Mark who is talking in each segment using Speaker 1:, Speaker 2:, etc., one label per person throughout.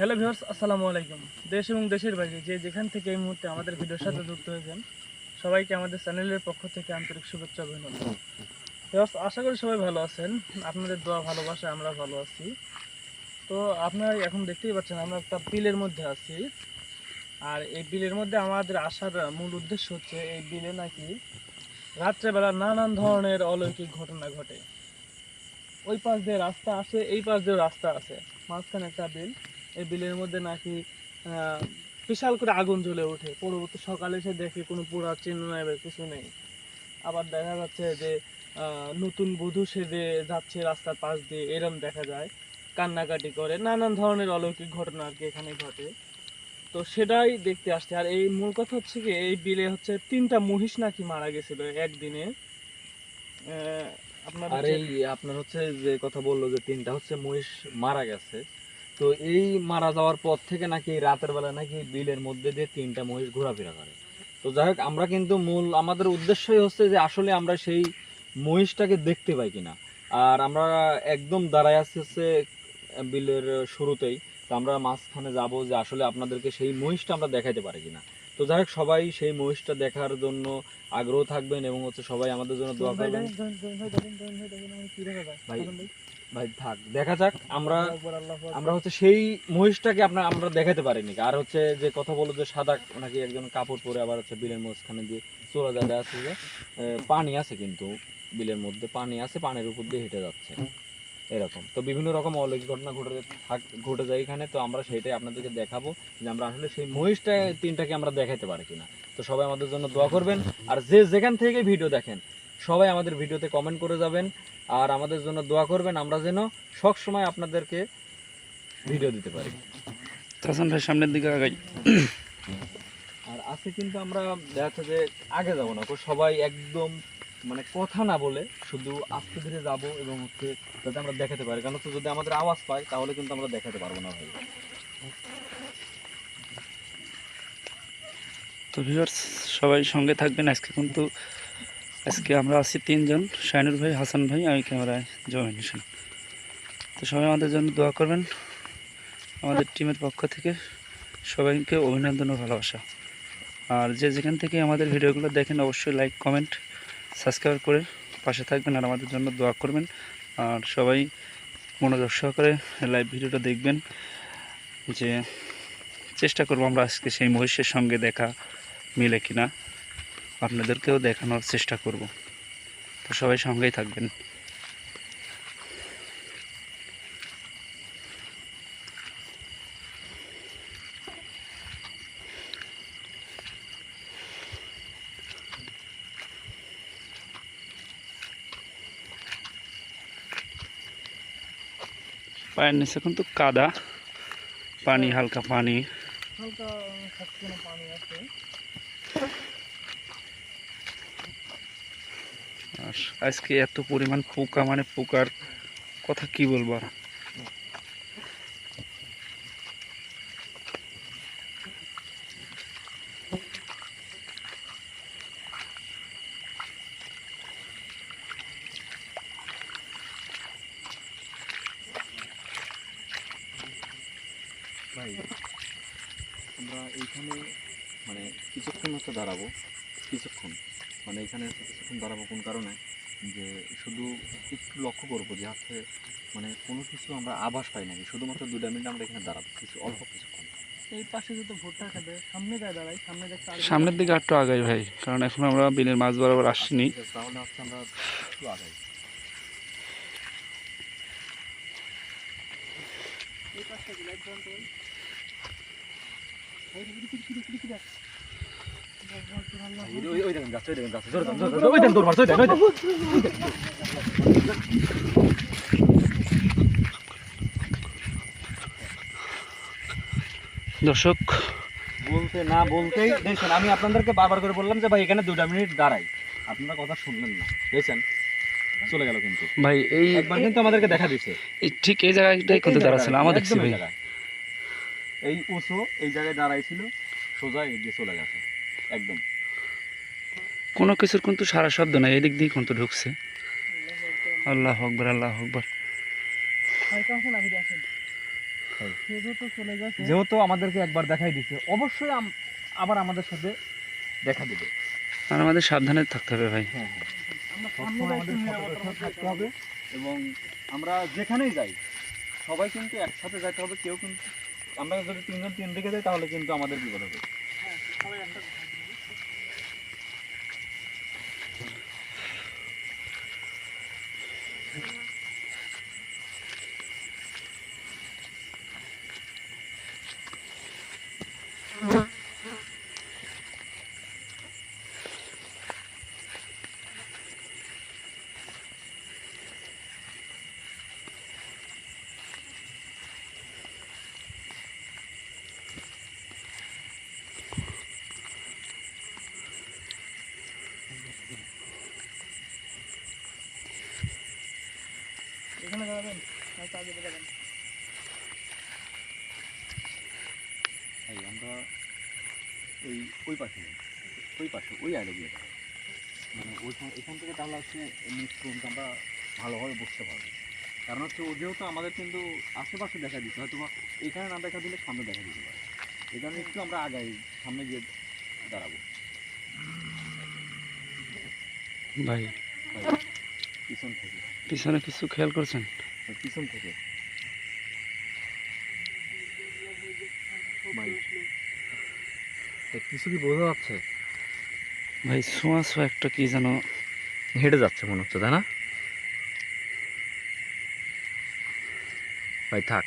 Speaker 1: Hello viewers, আসসালামু আলাইকুম। দেশ এবং দেশের বাইরে যে যেখান থেকে এই মুহূর্তে আমাদের ভিডিওর সাথে যুক্ত হয়েছেন, সবাইকে আমাদের চ্যানেলের পক্ষ থেকে আন্তরিক শুভেচ্ছা অভিনন্দন। ভিউয়ার্স, আশা করি সবাই ভালো আছেন। আপনাদের দোয়া ভালোবাসায় আমরা ভালো আছি। তো আপনারা এখন দেখতেই পাচ্ছেন, আমরা একটা বিলের মধ্যে আছি। আর এই বিলের মধ্যে আমাদের আসার মূল উদ্দেশ্য হচ্ছে, এই বিলে নাকি রাত্রেবেলা নানান ধরনের অলৌকিক ঘটনা ঘটে। ওই পাশ দিয়ে রাস্তা আসে, এই পাশ দিয়েও রাস্তা আছে। মাঝখানে একটা বিল। এই বিলের মধ্যে নাকি বিশাল করে আগুন জ্বলে ওঠে। পরবর্তী সকালে এসে দেখে কোনো পোড়ার চিহ্ন নেই বা কিছু নেই। আবার দেখা যাচ্ছে যে নতুন বধূ সেজে যাচ্ছে রাস্তার পাশ দিয়ে এরম দেখা যায়। কান্নাকাটি করে নানান ধরনের অলৌকিক ঘটনা আর কি এখানে ঘটে। তো সেটাই দেখতে আসছে। আর এই মূল কথা হচ্ছে কি এই বিলে হচ্ছে তিনটা মহিষ নাকি মারা গেছিল একদিনে। আহ, আপনার
Speaker 2: আর এই আপনার হচ্ছে যে কথা বলল যে তিনটা হচ্ছে মহিষ মারা গেছে। তো এই মারা যাওয়ার পর থেকে নাকি রাতের বেলা নাকি বিলের মধ্যে দিয়ে তিনটা মহিষ ঘোরাফেরা করে। তো যাই হোক, আমরা কিন্তু মূল, আমাদের উদ্দেশ্যই হচ্ছে যে আসলে আমরা সেই মহিষটাকে দেখতে পাই কিনা। আর আমরা একদম দাঁড়ায় আছি হচ্ছে বিলের শুরুতেই। তো আমরা মাঝখানে যাব যে আসলে আপনাদেরকে সেই মহিষটা আমরা দেখাইতে পারি কিনা। তো যাই হোক সবাই সেই মহিষটা দেখার জন্য আগ্রহ থাকবেন এবং হচ্ছে সবাই আমাদের জন্য দোয়া করবেন।
Speaker 1: ভাই, ভাই,
Speaker 2: থাক দেখা যাক আমরা। আমরা হচ্ছে সেই মহিষটাকে আপনার আমরা দেখাতে পারিনি। আর হচ্ছে যে কথা বলো যে সাদা নাকি একজন কাপড় পরে আবার হচ্ছে বিলের মাঝখানে দিয়ে চলে যায় যাচ্ছে যে পানি আছে কিন্তু বিলের মধ্যে পানি আছে পানির উপর দিয়ে হেঁটে যাচ্ছে। এরকম। তো বিভিন্ন রকম অলৌকিক ঘটনা ঘটে থাক ঘটে যায় এখানে তো আমরা সেটাই আপনাদেরকে দেখাবো যে আমরা আসলে সেই মহিষটা তিনটাকে আমরা দেখাতে পারি কিনা। তো সবাই আমাদের জন্য দোয়া করবেন। আর যে যেখান থেকে ভিডিও দেখেন সবাই আমাদের ভিডিওতে কমেন্ট করে যাবেন। আর আমাদের জন্য দোয়া করবেন আমরা যেন সব সময় আপনাদেরকে ভিডিও দিতে পারি।
Speaker 3: ভাই সামনের দিকে আগাই।
Speaker 2: আর আজকে কিন্তু আমরা দেখা যাচ্ছে যে আগে যাব না সবাই একদম মানে কথা না বলে শুধু আস্তে ধীরে যাব এবং হচ্ছে যাতে আমরা দেখাতে পারি। কারণ হচ্ছে যদি আমাদের আওয়াজ পাই তাহলে কিন্তু আমরা দেখাতে পারব না ভাই।
Speaker 3: তো ভিউয়ার্স সবাই সঙ্গে থাকবেন। আজকে কিন্তু, আজকে আমরা আছি তিনজন শাইনুর ভাই, হাসান ভাই, আমি ক্যামেরায় জয়েন হোসেন তো সবাই আমাদের জন্য দোয়া করবেন। আমাদের টিমের পক্ষ থেকে সবাইকে অভিনন্দন ও ভালোবাসা। আর যে যেখান থেকে আমাদের ভিডিওগুলো দেখেন, অবশ্যই লাইক কমেন্ট সাবস্ক্রাইব করে পাশে থাকবেন আর আমাদের জন্য দোয়া করবেন। আর সবাই মনোযোগ সহকারে লাইভ ভিডিওটা দেখবেন। যে চেষ্টা করব আমরা আজকে সেই মহিষের সঙ্গে দেখা মিলে কিনা। আপনাদেরকেও দেখানোর চেষ্টা করব। তো সবাই সঙ্গেই থাকবেন। পায়ের নিচে কিন্তু কাদা। পানি হালকা পানি। আর আজকে এত পরিমাণ পোকা মানে পোকার কথা কি বলব আর
Speaker 2: ভাই আমরা এইখানে মানে কিছুক্ষণ হচ্ছে দাঁড়াবো। কিছুক্ষণ। মানে এখানে কিছুক্ষণ দাঁড়াবো কোন কারণে? যে শুধু একটু লক্ষ্য করব যে হচ্ছে মানে কোনো কিছু আমরা আভাস পাই নাকি? শুধুমাত্র দুটা মিনিট আমরা এখানে দাঁড়াবো। কিছু অল্প কিছুক্ষণ।
Speaker 1: এই পাশে যদি ভোটটা খাবে সামনে যায় দাঁড়াই সামনে দেখতে
Speaker 3: সামনের দিকে একটু আগাই ভাই কারণ এখন আমরা বিলের মাছ বরাবর আসিনি।
Speaker 2: তাহলে হচ্ছে আমরা একটু আগাই।
Speaker 1: এই পাশটা
Speaker 3: দর্শক
Speaker 2: বলতে না বলতেই দেখছেন আমি আপনাদেরকে বারবার করে বললাম যে ভাই এখানে দুটা মিনিট দাঁড়াই। আপনারা কথা শুনলেন না। দেখছেন? চলে গেল কিন্তু।
Speaker 3: ভাই এই
Speaker 2: একবার কিন্তু আমাদেরকে দেখা
Speaker 3: এই ঠিক এই জায়গাটাই কিন্তু দাঁড়াচ্ছিল আমার দেখছি ভাই।
Speaker 2: এই উঁচু এই জায়গায় দাঁড়াইছিল সোজা এগিয়ে চলে গেছে একদম।
Speaker 3: কোনো কিছুর কিন্তু সারা শব্দ নাই এদিক দিয়ে কিন্তু ঢুকছে। আল্লাহ আকবর আল্লাহ আকবর।
Speaker 2: যেহেতু আমাদেরকে একবার দেখাই দিচ্ছে অবশ্যই আবার আমাদের সাথে দেখা দেবে।
Speaker 3: আর আমাদের সাবধানে থাকতে হবে ভাই।
Speaker 2: হ্যাঁ হ্যাঁ। থাকতে হবে এবং আমরা যেখানেই যাই সবাই কিন্তু একসাথে যেতে হবে কেউ কিন্তু আমরা যদি তিনজন তিন দিকে যাই তাহলে কিন্তু আমাদের বিপদ হবে
Speaker 1: হ্যাঁ, সবাই একটা এখানে দাঁড়াবেন দাঁড়াবেন
Speaker 2: আমরা ওই ওই পাশে ওই পাশে ওই আইলে গিয়ে মানে ওইখান এখান থেকে তাহলে হচ্ছে মিশ্রণটা আমরা ভালোভাবে বুঝতে পারব। কারণ হচ্ছে ও যেহেতু আমাদের কিন্তু আশেপাশে দেখা দিচ্ছে হয়তো বা এখানে না দেখা দিলে সামনে দেখা দিতে পারে। এই কারণে একটু আমরা আগাই সামনে গিয়ে দাঁড়াবো।
Speaker 3: ভাই
Speaker 2: ভাই, পিছন থেকে।
Speaker 3: পিছনে কিছু খেয়াল করছেন?
Speaker 2: পিছন থেকে। কিছু কি বোঝা যাচ্ছে?
Speaker 3: ভাই ছোঁয়া ছোঁয়া একটা কি যেন
Speaker 2: হেঁটে যাচ্ছে মনে হচ্ছে তাই না? ভাই থাক।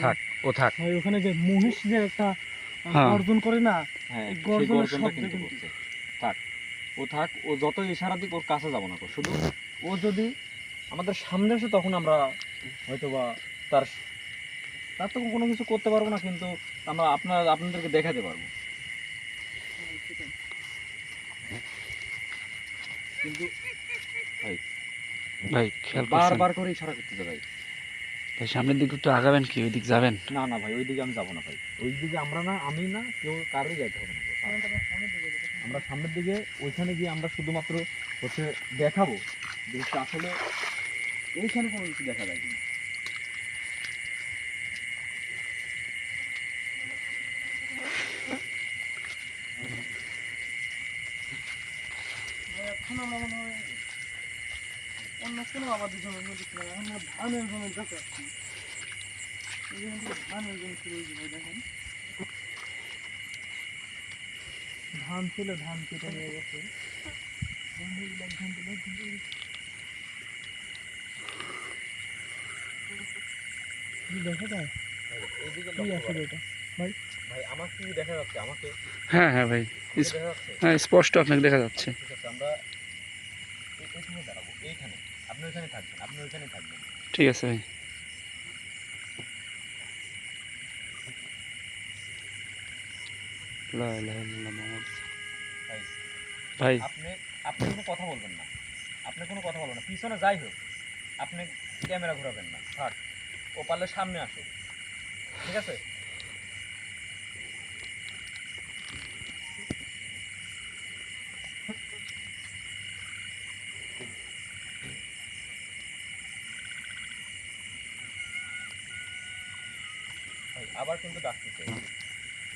Speaker 2: থাক ও থাক।
Speaker 1: ভাই ওখানে যে মহিষ যে একটা আহ,
Speaker 3: হ্যাঁ।
Speaker 1: গর্জন করে না
Speaker 2: হ্যাঁ
Speaker 1: গর্জনের শব্দ
Speaker 2: থাক ও থাক ও যত ইশারা দিক ওর কাছে যাব না তো শুধু ও যদি আমাদের সামনে আসে তখন আমরা হয়তো বা তার তার তো কোনো কিছু করতে পারব না কিন্তু আমরা আপনার আপনাদেরকে দেখাতে পারব। কিন্তু
Speaker 3: ভাই
Speaker 2: বারবার করে ইশারা করতে ভাই।
Speaker 3: ভাই সামনের দিকে একটু আগাবেন কি? ওই দিক যাবেন?
Speaker 2: না না ভাই ওই দিকে আমি যাব না ভাই। ওই দিকে আমরা না আমি না কেউ কারোই যাইতে হবে না। আমরা সামনের দিকে ওইখানে গিয়ে আমরা শুধুমাত্র হচ্ছে দেখাবো। যে আসলে এইখানে কোনো কিছু দেখা যায় কিনা
Speaker 1: এখন অন্য কোনো আবাদি জমির মধ্যে ছিলাম এখন আমরা ধানের আসছি এখান থেকে ধানের জমি শুরু হয়েছিল দেখেন। ধান ছিল, ধান কেটে নিয়ে গেছে। ধান তুলে ধান তুলে। কি দেখা যায়? কি আসলে এটা?
Speaker 2: ভাই? আমার কি দেখা যাচ্ছে? আমাকে
Speaker 3: হ্যাঁ হ্যাঁ ভাই। হ্যাঁ স্পষ্ট আপনাকে দেখা যাচ্ছে।
Speaker 2: ঠিক আছে আমরা এই- দাঁড়াবো এইখানে। আপনি ওইখানে থাকবেন আপনি ওইখানে থাকবেন।
Speaker 3: ঠিক আছে ভাই।
Speaker 2: আপনি কোনো কথা বলবেন না। আপনি কোনো কথা বলবেন না। পিছনে যাই হোক আপনি ক্যামেরা ঘোরাবেন না। থাক। ও পারলে সামনে আসুক ঠিক আছে? ভাই, আবার কিন্তু ডাকতেছে।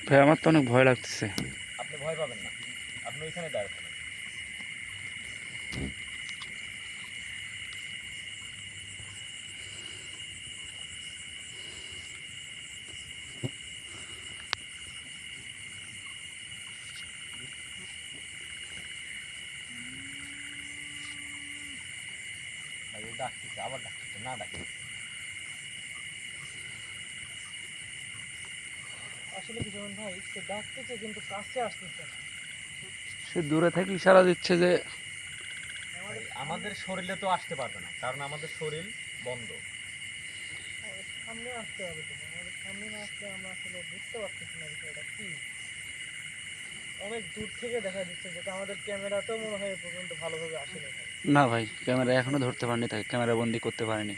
Speaker 3: ভাই আমার তো অনেক ভয় লাগতেছে।
Speaker 2: আপনি ভয় পাবেন না। আপনি ওইখানে দাঁড়িয়ে থাকেন ভাই, ও ডাকতেছে আবার ডাকতেছে না ডাকে
Speaker 1: আসলে ভাই সে ডাকতেছে কিন্তু কাছে আসতেছে
Speaker 3: সে দূরে থেকে ইশারা দিচ্ছে যে
Speaker 2: আমাদের শরীরে তো আসতে পারবে না কারণ আমাদের শরীর বন্ধ।
Speaker 1: সামনে আসতে হবে তো আমাদের সামনে না আসলে আমরা আসলে বুঝতে পারতেছি না বিষয়টা কি। অনেক দূর থেকে দেখা দিচ্ছে যেটা আমাদের ক্যামেরাতেও মনে হয় পর্যন্ত ভালোভাবে আসেনি।
Speaker 3: না ভাই ক্যামেরা এখনও ধরতে পারেনি তাকে ক্যামেরা বন্দি করতে পারেনি।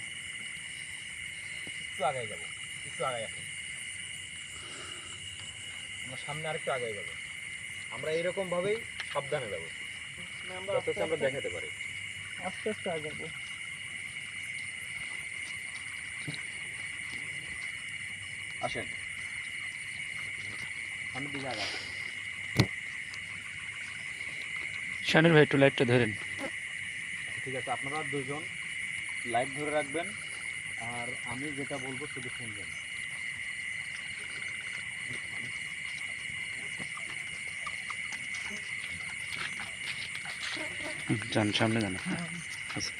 Speaker 2: একটু আগায় যাব একটু আসুন। আমরা সামনে আরেকটু আগায় যাব আমরা এরকম ভাবেই সাবধানে যাব।
Speaker 1: আমরা
Speaker 2: দেখাতে পারি।
Speaker 1: আস্তে আস্তে আগাবো।
Speaker 2: আসেন। সামনের দিকে
Speaker 3: শাহিনুর ভাই একটু লাইটটা ধরেন।
Speaker 2: ঠিক আছে আপনারা দুজন লাইট ধরে রাখবেন। আর আমি যেটা বলব শুধু শুনবেন।
Speaker 3: যান সামনে যান। আচ্ছা।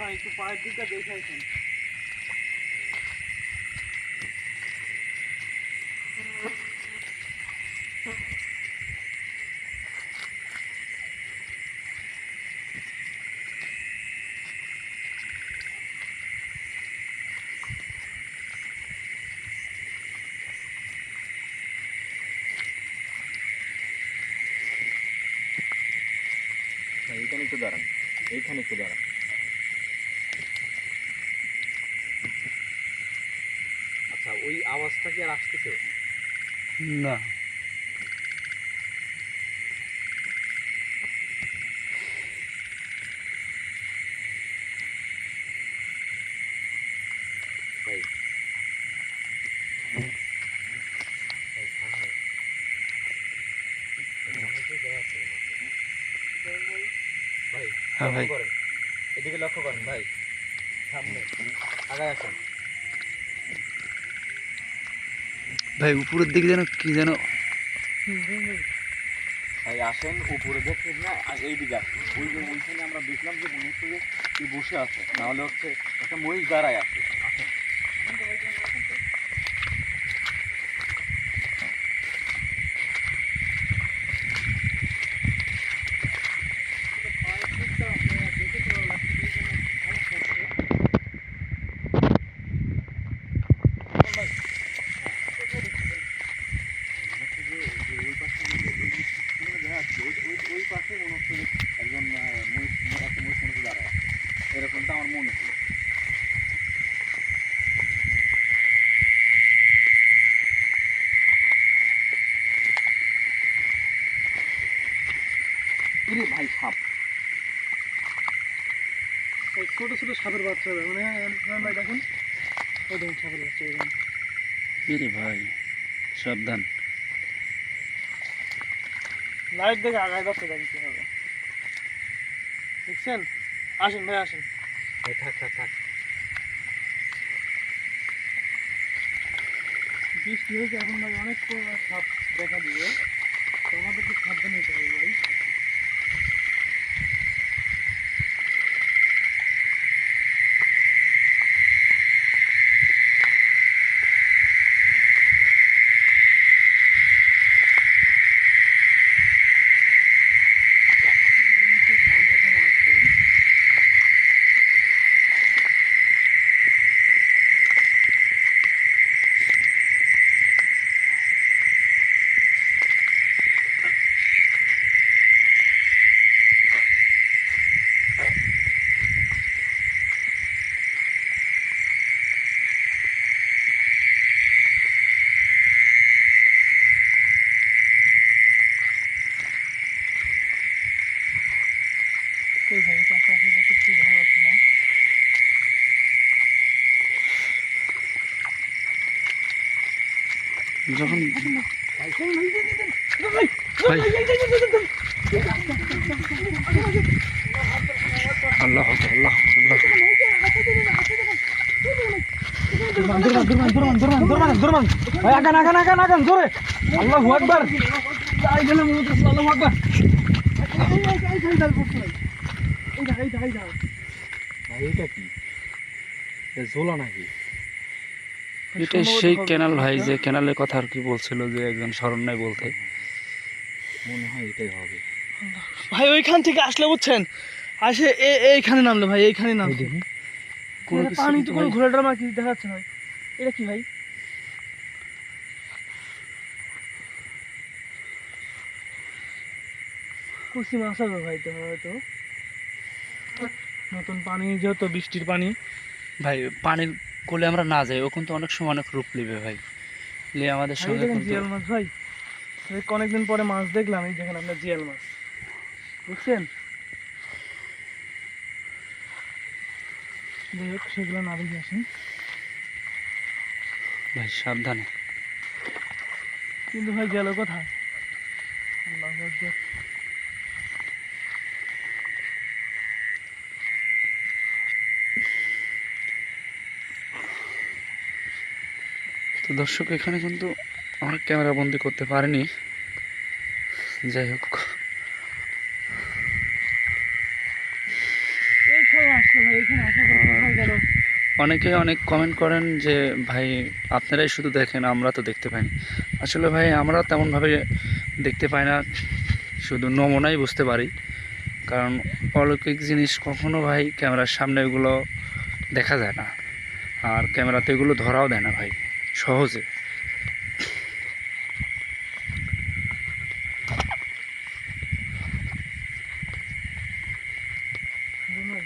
Speaker 1: ভাই একটু পায়ের দিকটা দেখাইছেন
Speaker 2: ভাই, এইখানে একটু দাঁড়ান এইখানে একটু দাঁড়ান আচ্ছা ওই আওয়াজটা কি আর আসতেছে
Speaker 3: না।
Speaker 2: ভাই।
Speaker 3: হ্যাঁ
Speaker 2: এদিকে লক্ষ্য করেন ভাই। সামনে। আগায় আসেন।
Speaker 3: ভাই, উপরের দিকে যেন কি যেন
Speaker 2: ভাই, আসেন, উপরে দেখছেন না এইদিকে আসেন। ওই যে ওইখানে আমরা দেখলাম যে বসে আছে, নাহলে হচ্ছে একটা মহিষ দাঁড়ায় আছে আসেন মনে হচ্ছে যে যে ওই পাশে যে ওই যে পিছনে দেখা যাচ্ছে, ওই- ওই- ওই পাশে মনে হচ্ছে যে একজন আহ, মহিষ একটা মহিষ মনে হচ্ছে দাঁড়ায় আছে। এরকমটা আমার মনে হলো ইরে ভাই সাপ।
Speaker 1: ছোট ছোট সাপের বাচ্চা হবে মানে ভাই দেখুন। ওই দেখুন সাপের বাচ্চা
Speaker 3: ভাই সাবধান।
Speaker 1: লাইট দেখে আগায় যাচ্ছে দেখেন কি হবে। দেখছেন? আসেন ভাই আসেন।
Speaker 2: ভাই থাক থাক থাক।
Speaker 1: বৃষ্টি হয়েছে এখন ভাই অনেক সাপ দেখা দিবে। তো আমাদেরকে সাবধান হতে হবে ভাই কই ভাই পাশে আসে কত কিছু দেখা যাচ্ছে না
Speaker 3: যখন আল্লাহ আল্লাহ আল্লাহ আকবার।
Speaker 1: আল্লাহু আকবার মনে
Speaker 2: এটা কি জোলা নাকি
Speaker 3: এটা সেই ক্যানাল ভাই যে ক্যানালের কথা আর কি বলছিল যে একজন স্মরণ নাই বলতে।
Speaker 2: মনে হয় এটাই হবে।
Speaker 1: ভাই ওইখান থেকে আসলে বুঝছেন? আসে এ- এইখানে নামলো ভাই এইখানে নামলো এটা পানি তো কোনো ঘোড়া ড্রামা কিছু দেখা যাচ্ছে না ভাই? এটা কি ভাই? কুচি মাছ হবে ভাই তো হয়তো নতুন পানি যেহেতু বৃষ্টির পানি।
Speaker 3: ভাই পানির কোলে আমরা না যাই ও কিন্তু অনেক সময় অনেক রূপ নেবে ভাই। নিয়ে আমাদের সঙ্গে
Speaker 1: দেখেন জিয়াল মাছ ভাই অনেকদিন পরে মাছ দেখলাম এই দেখেন আপনার জিয়াল মাছ। বুঝছেন? যাই হোক সেগুলো না দেখে আসেন।
Speaker 3: ভাই সাবধানে।
Speaker 1: কিন্তু ভাই গেল কোথায় আল্লাহু
Speaker 3: তো দর্শক, এখানে কিন্তু আমার ক্যামেরা বন্দি করতে পারিনি। যাই হোক। অনেকে অনেক কমেন্ট করেন যে, ভাই, আপনারাই শুধু দেখেন, আমরা তো দেখতে পাইনি। আসলে ভাই, আমরা তেমনভাবে দেখতে পাই না। শুধু নমুনাই বুঝতে পারি। কারণ অলৌকিক জিনিস কখনো ভাই, ক্যামেরার সামনে এগুলো দেখা যায় না। আর ক্যামেরাতে এগুলো ধরাও দেয় না ভাই। সহজে।
Speaker 1: বুঝলেন?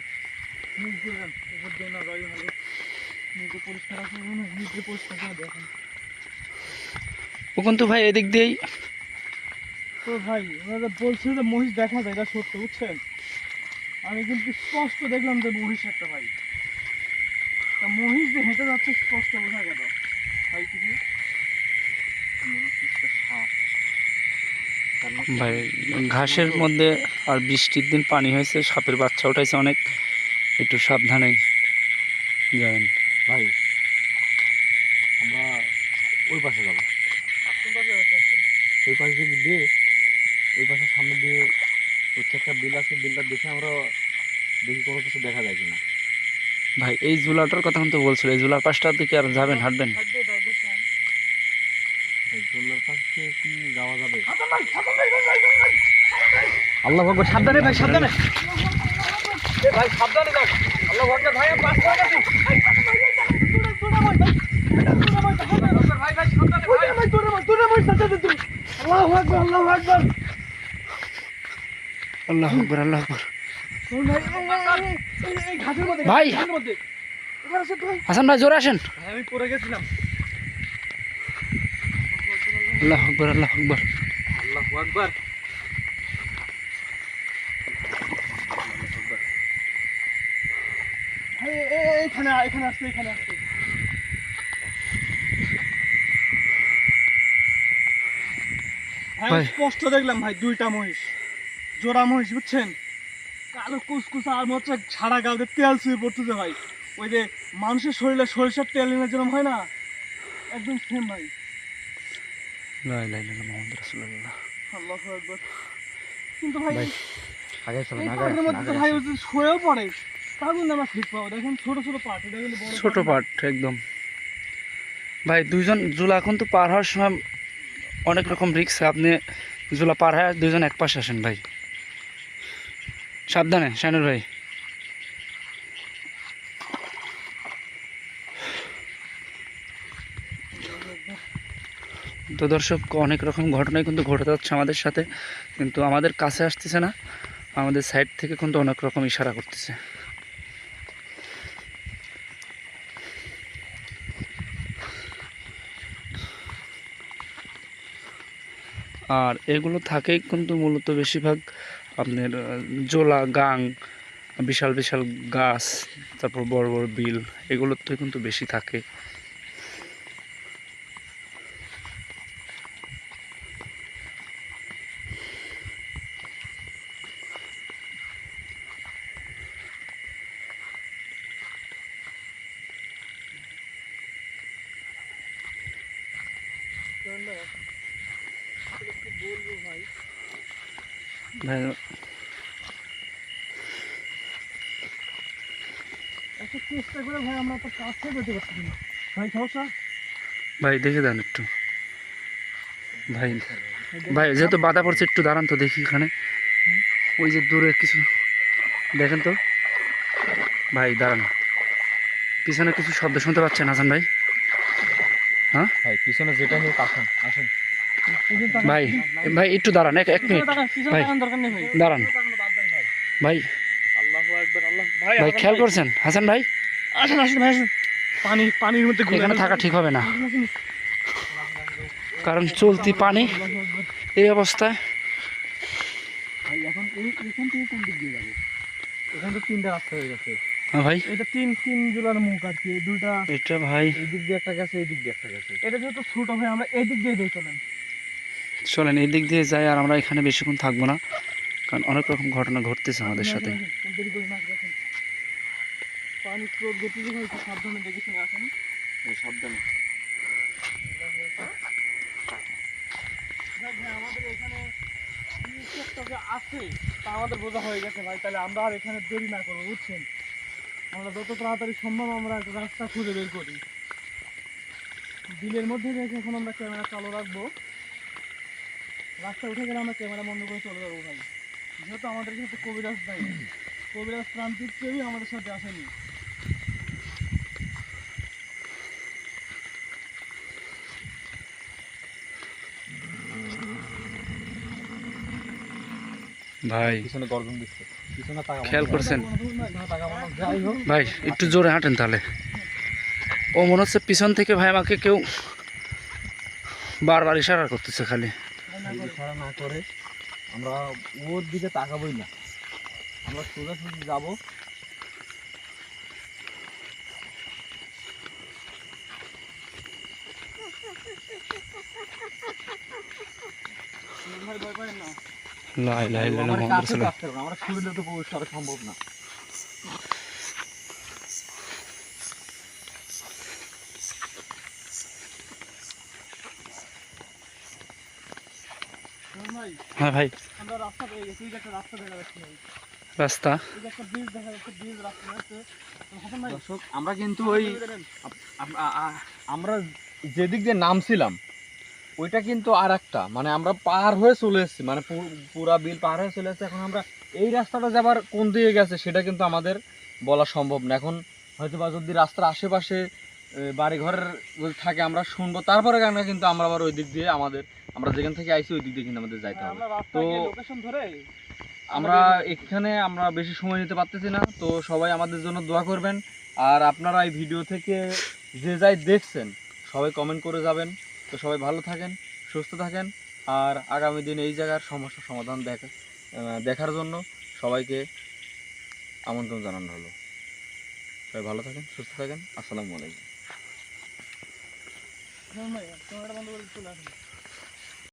Speaker 1: মুখ দিলেন এবার দেন না রয় ভালো মুখে পরিষ্কার আছে মনে হয় মুখে পরিষ্কার দেখেন
Speaker 3: ও কিন্তু ভাই এদিক দিয়েই।
Speaker 1: তো ভাই ওনারা বলছিল যে মহিষ দেখা যায় এটা সত্য বুঝছেন? আমি কিন্তু স্পষ্ট দেখলাম যে মহিষ একটা ভাই। তা মহিষ যে হেঁটে যাচ্ছে স্পষ্ট বোঝা গেল। ভাই
Speaker 3: ঘাসের মধ্যে আর বৃষ্টির দিন পানি হয়েছে সাপের বাচ্চা উঠাইছে অনেক। একটু সাবধানে যাবেন।
Speaker 2: ভাই আমরা ওই পাশে যাব।
Speaker 1: পাশে
Speaker 2: ওই পাশে দিয়ে ওই পাশের সামনে দিয়ে হচ্ছে একটা বিল আছে বিলটা দেখে আমরা দেখি কোনো কিছু দেখা যায় কিনা।
Speaker 3: ভাই এই জুলাটার কথা কিন্তু বলছিল এই জুলার পাশটার দিকে আর যাবেন হাঁটবেন?
Speaker 2: কি যাওয়া যাবে? আল্লাহ ভগবান সাবধানে ভাই সাবধানে।
Speaker 1: ভাই সাবধানে যাও আল্লাহ ভগবান ভাই সাবধানে দূরে আল্লাহু আকবার আল্লাহু আকবার
Speaker 3: আল্লাহ আকবর। আল্লাহ আকবর
Speaker 1: এই ভাই
Speaker 3: হাসান ভাই জোরে আসেন।
Speaker 1: আমি পড়ে গেছিলাম।
Speaker 3: আল্লাহ আকবর আল্লাহ আকবর।
Speaker 2: আল্লাহু আকবার।
Speaker 1: ভাই এই, এই, এইখানে এখানে আসছে এখানে আসছে ভাই
Speaker 3: ভাই।
Speaker 1: স্পষ্ট দেখলাম ভাই দুইটা মহিষ। জোড়া মহিষ বুঝছেন? কালো কুসকুসা আর হচ্ছে সারা গালতে তেল শুয়ে পড়তেছে ভাই। ওই যে মানুষের শরীরে সরিষার তেল নিলে যেরকম হয় না? একদম সেম ভাই
Speaker 3: লা ইলাহা ইল্লাল্লাহ মুহাম্মাদুর রাসূলুল্লাহ
Speaker 1: আল্লাহু আকবার কিন্তু ভাই
Speaker 2: ভাই,
Speaker 1: মধ্যে আমরা ঠিক পাবো দেখেন ছোট ছোট পাট এটা
Speaker 3: ছোট
Speaker 1: পাট।
Speaker 3: একদম। ভাই দুইজন জুলা এখন তো পার হওয়ার সময় অনেক রকম রিক্স আপনি জুলা পার হয় দুইজন এক পাশে আসেন ভাই। সাবধানে শানুর ভাই। তো দর্শক, অনেক রকম ঘটনাই কিন্তু ঘটে যাচ্ছে আমাদের সাথে, কিন্তু আমাদের কাছে আসতেছে না, আমাদের সাইড থেকে কিন্তু অনেক রকম ইশারা করতেছে। আর এগুলো থাকেই কিন্তু মূলত বেশিরভাগ আপনার জোলা, গাং, বিশাল বিশাল গাছ, তারপর বড় বড় বিল এগুলোতে কিন্তু বেশি থাকে।
Speaker 1: ভাই?
Speaker 3: ভাই
Speaker 1: চেষ্টা করে ভাই আমরা তো কাছে যেতে পারছি না। ভাই সমস্যা
Speaker 3: ভাই দেখে দেন একটু। ভাই ভাই যেহেতু বাধা পড়ছে একটু দাঁড়ান তো দেখি এখানে। ওই যে দূরে কিছু দেখেন তো। ভাই দাঁড়ান। পিছনে কিছু শব্দ শুনতে পাচ্ছেন হাসান ভাই?
Speaker 2: ভাই পিছনে যেটা হোক আসুন আসুন।
Speaker 3: ভাই ভাই একটু দাঁড়ান এক এক মিনিট। ভাই।
Speaker 1: তাকান দরকার নেই ভাই।
Speaker 3: দাঁড়ান। ভাই
Speaker 1: আল্লাহু আকবার আল্লাহ ভাই
Speaker 3: ভাই খেয়াল করছেন? হাসান ভাই?
Speaker 1: আসেন আসেন ভাই আসেন। পানি পানির মধ্যে
Speaker 3: এখানে থাকা ঠিক হবে না। কারণ চলতি পানি এই অবস্থায়
Speaker 2: এখন এই এখান থেকে কোন দিক দিয়ে যাবে? এখান তো তিনটা রাস্তা হয়ে গেছে।
Speaker 3: হ্যাঁ ভাই।
Speaker 1: এটা তিন তিন জোড়ার মুখ আর কি দুইটা
Speaker 3: এটা ভাই।
Speaker 2: এই দিক দিয়ে একটা গেছে এই দিক দিয়ে একটা গেছে।
Speaker 1: এটা যেহেতু ছোট ভাই আমরা এই দিক দিয়ে দিয়ে চলেন।
Speaker 3: চলেন এই দিক দিয়ে যাই আর আমরা এখানে বেশিক্ষণ থাকব না কারণ অনেক রকম ঘটনা ঘটতেছে আমাদের সাথে।
Speaker 1: পানি স্রোত গতি একটু সাবধানে দেখে শুনে আসেন।
Speaker 2: সাবধানে।
Speaker 1: আমাদের এখানে আছে তা আমাদের বোঝা হয়ে গেছে ভাই তাহলে আমরা আর এখানে দেরি না করব বুঝছেন? আমরা যত তাড়াতাড়ি সম্ভব আমরা একটা রাস্তা খুঁজে বের করি। বিলের মধ্যে রেখে এখন আমরা ক্যামেরা চালু রাখব। রাস্তা উঠে গেলে আমরা ক্যামেরা বন্ধ করে চলে যাব ভাই। যেহেতু আমাদের কাছে কবিরাজ নাই। কবিরাজ প্রান্তিক কেউই আমাদের সাথে আসেনি।
Speaker 3: ভাই।
Speaker 2: পিছনে গর্জন দিচ্ছে। পিছনে তাকাবো
Speaker 3: খেয়াল করছেন? ভাই একটু জোরে হাঁটেন তাহলে। ও মনে হচ্ছে পিছন থেকে ভাই আমাকে কেউ বারবার ইশারা করতেছে খালি।
Speaker 2: ইশারা না করে আমরা ওর দিকে তাকাবোই না। আমরা সোজাসুজি যাব।
Speaker 1: ভাই ভয় না?
Speaker 3: রাসূলুল্লাহ।
Speaker 2: আমরা তো প্রবেশ করা সম্ভব না।
Speaker 1: ভাই
Speaker 3: হ্যাঁ ভাই।
Speaker 1: আমরা রাস্তা পেয়ে গেছি এই একটা রাস্তা দেখা যাচ্ছে
Speaker 3: রাস্তা?
Speaker 2: আমরা কিন্তু ওই আমরা যেদিক দিয়ে নামছিলাম ওইটা কিন্তু আর একটা মানে আমরা পার হয়ে চলে এসেছি মানে পুরা বিল পার হয়ে চলে এসেছি। এখন আমরা এই রাস্তাটা যাবার কোন দিকে গেছে সেটা কিন্তু আমাদের বলা সম্ভব না। এখন হয়তো বা যদি রাস্তার আশেপাশে এ, বাড়ি ঘরের যদি থাকে আমরা শুনব। তারপরে আমরা কিন্তু আমরা আবার ওই দিক দিয়ে আমাদের আমরা যেখান থেকে আইছি ওই দিক দিয়ে কিন্তু আমাদের যাইতে হবে। তো- আমরা এখানে আমরা বেশি সময় নিতে পারতেছি না। তো সবাই আমাদের জন্য দোয়া করবেন। আর আপনারা এই ভিডিও থেকে যে যাই দেখছেন সবাই কমেন্ট করে যাবেন। তো সবাই ভালো থাকেন, সুস্থ থাকেন, আর আগামী দিন এই জায়গার সমস্যার সমাধান দেখা দেখার জন্য সবাইকে আমন্ত্রণ জানানো হলো। সবাই ভালো থাকেন, সুস্থ থাকেন, আসসালামু আলাইকুম।